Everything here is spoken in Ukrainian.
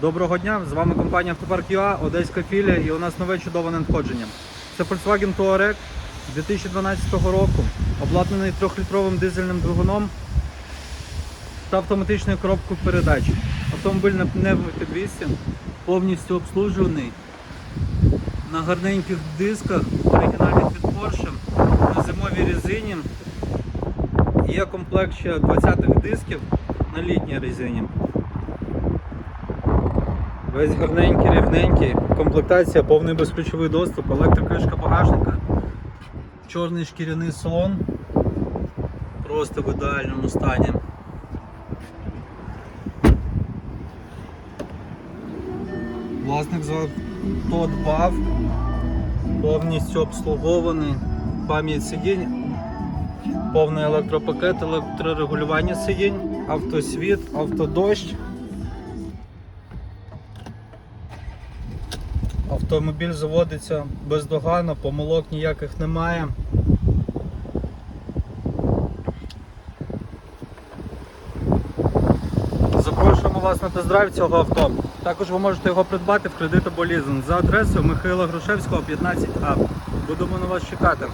Доброго дня! З вами компанія Автопарк ЮА, Одеська філія і у нас нове чудове надходження. Це Volkswagen Touareg 2012 року, обладнаний 3-літровим дизельним двигуном та автоматичною коробкою передач. Автомобіль на пневмопідвісці, повністю обслужений на гарненьких дисках, оригінальних від Porsche, на зимовій резині. Є комплект ще 20-х дисків на літній резині. Весь гарненький, рівненький, комплектація, повний безключовий доступ, електрокришка багажника, чорний шкіряний салон, просто в ідеальному стані. Власник за то дбав, повністю обслугований, пам'ять сидінь, повний електропакет, електрорегулювання сидінь, автосвіт, автодощ. Автомобіль заводиться бездоганно, помилок ніяких немає. Запрошуємо вас на тест-драйв цього авто. Також ви можете його придбати в кредит або лізинг за адресою Михайла Грушевського, 15А. Будемо на вас чекати.